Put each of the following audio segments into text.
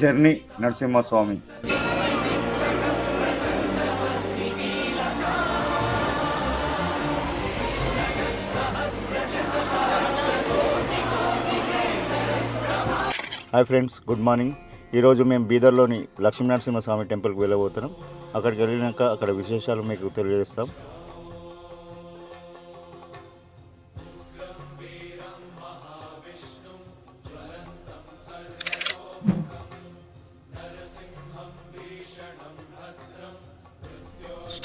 Journey Narasimhaswamy. Hi friends good morning ఈరోజు మేము బీదర్లోని లక్ష్మీనరసింహస్వామి టెంపుల్కి వెళ్ళబోతున్నాం. అక్కడికి వెళ్ళినాక అక్కడ విశేషాలు మీకు తెలియజేస్తాం.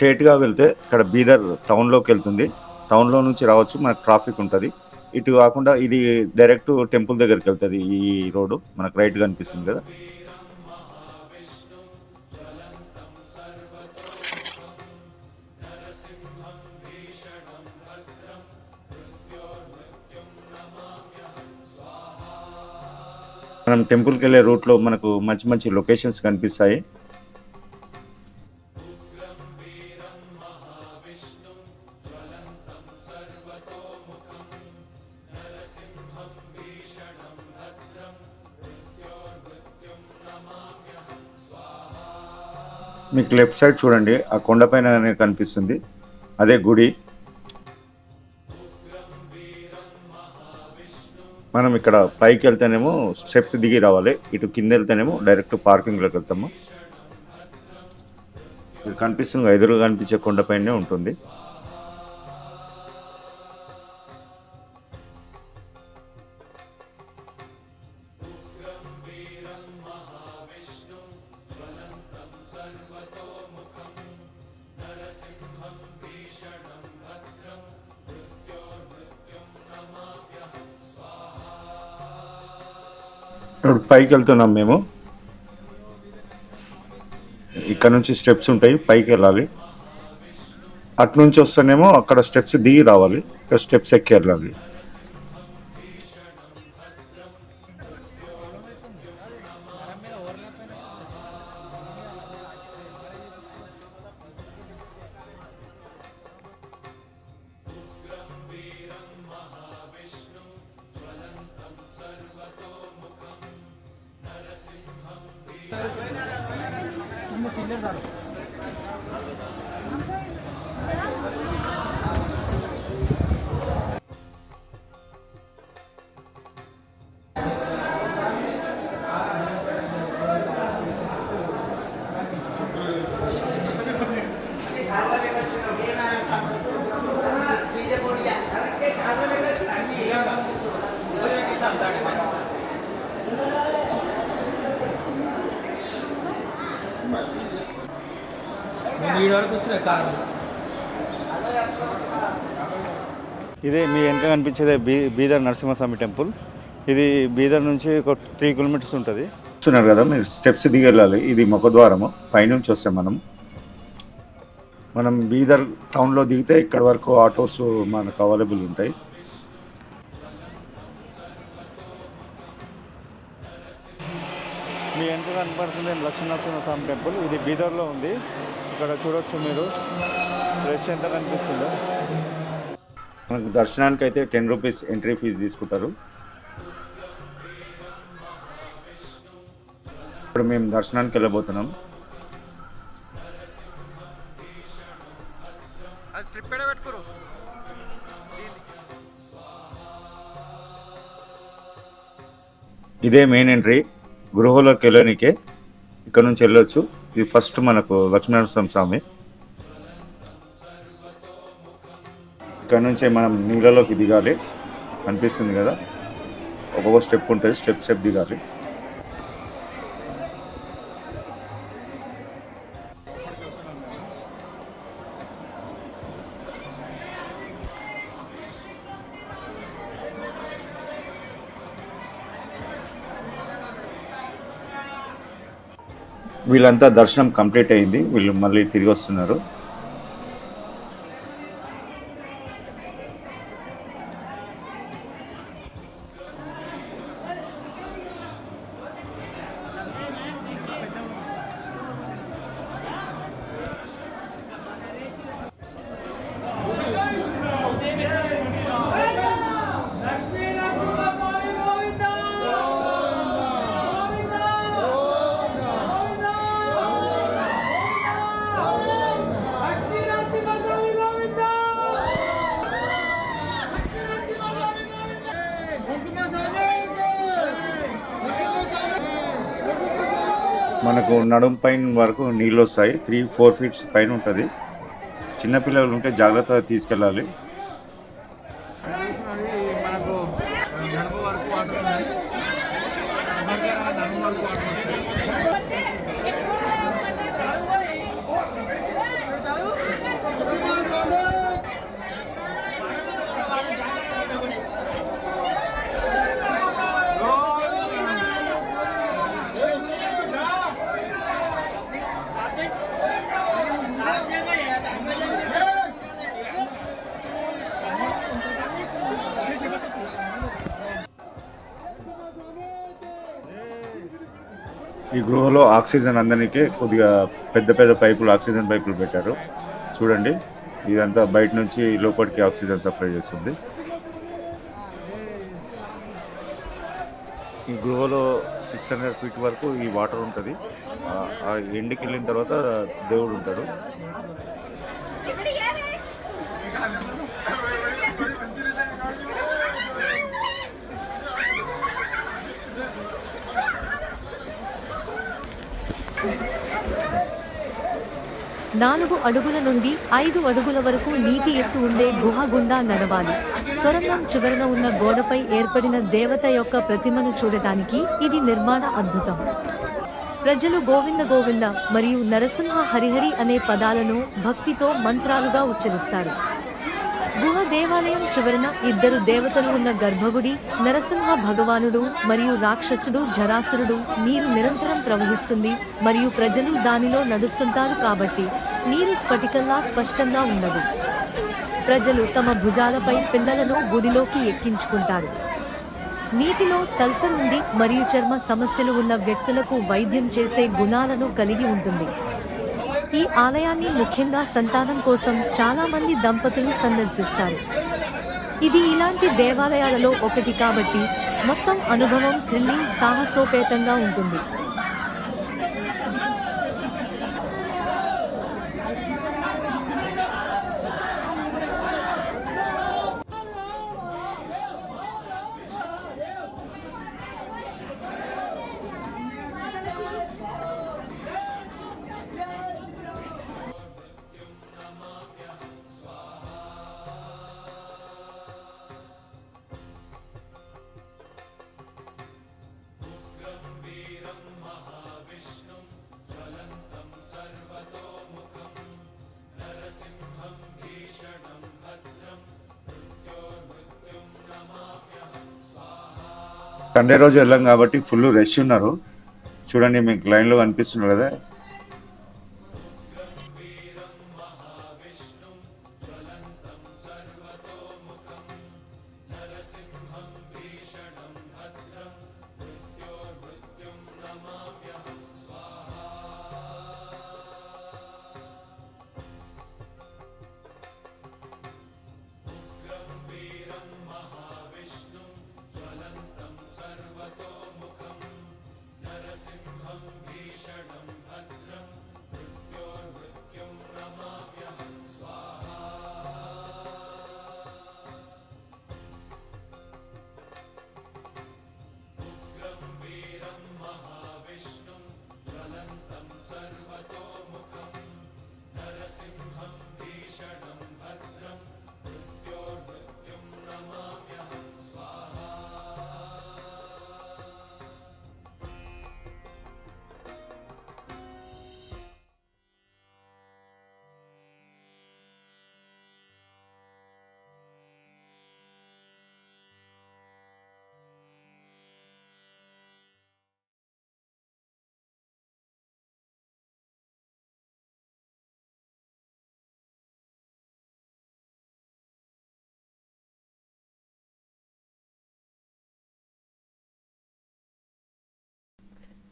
స్ట్రేట్గా వెళ్తే ఇక్కడ బీదర్ టౌన్లోకి వెళ్తుంది. టౌన్లో నుంచి రావచ్చు మనకు ట్రాఫిక్ ఉంటుంది. ఇటు కాకుండా ఇది డైరెక్ట్ టెంపుల్ దగ్గరికి వెళ్తుంది ఈ రోడ్డు. మనకు రైట్ కనిపిస్తుంది కదా. మనం టెంపుల్కి వెళ్ళే రూట్లో మనకు మంచి మంచి లొకేషన్స్ కనిపిస్తాయి. మీకు లెఫ్ట్ సైడ్ చూడండి ఆ కొండపైన కనిపిస్తుంది. అదే గుడి. మనం ఇక్కడ పైకి వెళ్తేనేమో స్టెప్స్ దిగి రావాలి. ఇటు కింద వెళ్తేనేమో డైరెక్ట్ పార్కింగ్లోకి వెళ్తాము. ఇది కనిపిస్తుంది ఎదురుగా కనిపించే కొండపైనే ఉంటుంది. ఇప్పుడు పైకి వెళ్తున్నాం మేము. ఇక్కడ నుంచి స్టెప్స్ ఉంటాయి పైకి వెళ్ళాలి అటు నుంచి వస్తేనేమో అక్కడ స్టెప్స్ దిగి రావాలి ఇక్కడ స్టెప్స్ ఎక్కి వెళ్ళాలి. 何歳 ఈడ వరకు కారు ఇదే మీ వెనక కనిపించేదే బీ బీదర్ నరసింహస్వామి టెంపుల్. ఇది బీదర్ నుంచి ఒక త్రీ కిలోమీటర్స్ ఉంటుంది. చూస్తున్నారు కదా మీరు స్టెప్స్ దిగి వెళ్ళాలి ఇది ముఖద్వారము పైనుంచి వస్తాం మనం. మనం బీదర్ టౌన్లో దిగితే ఇక్కడ వరకు ఆటోస్ మనకు అవైలబుల్ ఉంటాయి. మీ వెనక కనపడుతుంది లక్ష్మీనరసింహస్వామి టెంపుల్. ఇది బీదర్లో ఉంది. ఇక్కడ చూడొచ్చు మీరు. రష్ ఎంత కనిపిస్తుందో. మనకు దర్శనానికి అయితే టెన్ రూపీస్ ఎంట్రీ ఫీజు తీసుకుంటారు. ఇప్పుడు మేము దర్శనానికి వెళ్ళబోతున్నాం. ఇదే మెయిన్ ఎంట్రీ. గృహలోకి వెళ్ళడానికే ఇక్కడ నుంచి వెళ్ళొచ్చు. ఇది ఫస్ట్ మనకు లక్ష్మీనరసింహ స్వామి ఇక్కడ నుంచి మనం నీళ్ళలోకి దిగాలి. అనిపిస్తుంది కదా? ఒక్కొక్క స్టెప్ ఉంటుంది స్టెప్ స్టెప్ దిగాలి. వీళ్ళంతా దర్శనం కంప్లీట్ అయింది. వీళ్ళు మళ్ళీ తిరిగి వస్తున్నారు. మనకు నడుం పైన వరకు నీళ్ళు వస్తాయి. త్రీ ఫోర్ ఫీట్స్ పైన ఉంటుంది. చిన్నపిల్లలు ఉంటే జాగ్రత్తగా తీసుకెళ్ళాలి. మనకు నడుము వరకు వాటర్ ఉన్నాయి ఎవరికైనా నడుము వరకు వాటర్ వస్తాయి ఈ గృహలో ఆక్సిజన్ అందరికీ కొద్దిగా పెద్ద పెద్ద పైపులు ఆక్సిజన్ పైపులు పెట్టారు. చూడండి ఇదంతా బయట నుంచి లోపలికి ఆక్సిజన్ సప్లై చేస్తుంది. ఈ గృహలో సిక్స్ హండ్రెడ్ ఫీట్ వరకు ఈ వాటర్ ఉంటుంది. ఆ- వెళ్ళిన తర్వాత దేవుడు ఉంటాడు. నాలుగు అడుగుల నుండి ఐదు అడుగుల వరకు నీటి ఎత్తు ఉండే గుహ గుండా నడవాలి. సొరంగం చివరన ఉన్న గోడపై ఏర్పడిన దేవత యొక్క ప్రతిమను చూడటానికి ఇది నిర్మాణ అద్భుతం. ప్రజలు గోవింద గోవింద మరియు నరసింహ హరిహరి అనే పదాలను భక్తితో మంత్రాలుగా ఉచ్చరిస్తారు. దేవాలయం చివరన ఇద్దరు దేవతలు ఉన్న గర్భగుడి నరసింహ భగవానుడు మరియు రాక్షసుడు జరాసురుడు నీరు నిరంతరం ప్రవహిస్తుంది మరియు ప్రజలు దానిలో నడుస్తుంటారు కాబట్టి నీరు స్ఫటికంగా స్పష్టంగా ఉండదు. ప్రజలు తమ భుజాలపై పిల్లలను గుడిలోకి ఎక్కించుకుంటారు. నీటిలో సల్ఫర్ ఉంది మరియు చర్మ సమస్యలు ఉన్న వ్యక్తులకు వైద్యం చేసే గుణాలను కలిగి ఉంటుంది. ఈ ఆలయాన్ని ముఖ్యంగా సంతానం కోసం చాలా మంది దంపతులు సందర్శిస్తారు. ఇది ఇలాంటి దేవాలయాలలో ఒకటి కాబట్టి మొత్తం అనుభవం థ్రిల్లింగ్ సాహసోపేతంగా ఉంటుంది. సండే రోజు వెళ్ళాం కాబట్టి ఫుల్ రష్ ఉన్నారు. చూడండి మీకు లైన్లో కనిపిస్తున్నారు కదా. शरणं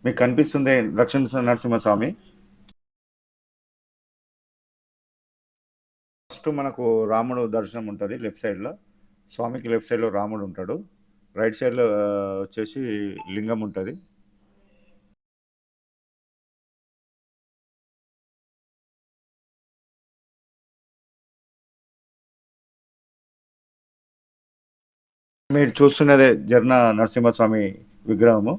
మీకు కనిపిస్తుంది లక్ష్మీ నరసింహస్వామి. ఫస్ట్ మనకు రాముడు దర్శనం ఉంటుంది లెఫ్ట్ సైడ్లో. స్వామికి లెఫ్ట్ సైడ్లో రాముడు ఉంటాడు. రైట్ సైడ్లో వచ్చేసి లింగం ఉంటుంది. మీరు చూస్తున్నదే జర్న నరసింహస్వామి విగ్రహము.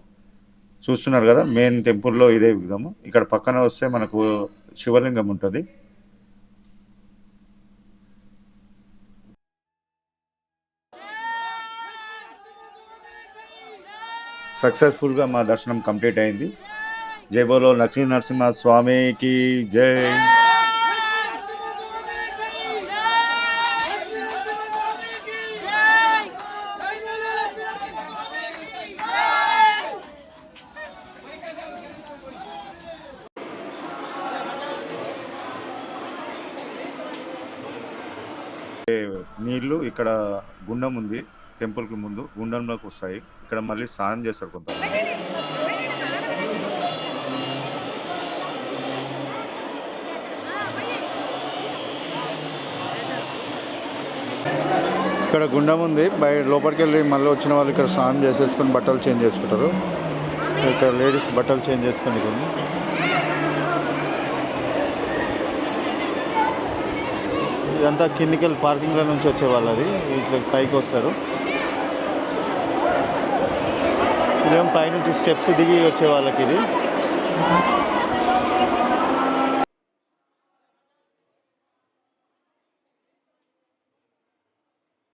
చూస్తున్నారు కదా మెయిన్ టెంపుల్లో ఇదే విగ్రహము. ఇక్కడ పక్కన వస్తే మనకు శివలింగం ఉంటుంది. సక్సెస్ఫుల్గా మా దర్శనం కంప్లీట్ అయింది. జై బోలో లక్ష్మీ నరసింహ స్వామికి జై. ఇక్కడ గుండం ఉంది టెంపుల్కి ముందు. గుండంలోకి వస్తాయి. ఇక్కడ మళ్ళీ స్నానం చేస్తారు కొంత ఇక్కడ గుండం ఉంది. బయ లోపలికి వెళ్ళి మళ్ళీ వచ్చిన వాళ్ళు ఇక్కడ స్నానం చేసేసుకొని బట్టలు చేంజ్ చేసుకుంటారు. ఇక్కడ లేడీస్ బట్టలు చేంజ్ చేసుకొని ఇదంతా ఇదంతా కిందికెళ్ళి పార్కింగ్లో నుంచి వచ్చే వాళ్ళది. ఇట్లా పైకి వస్తారు. ఇదేం పైనుంచి స్టెప్స్ దిగి వచ్చే వాళ్ళకి ఇది.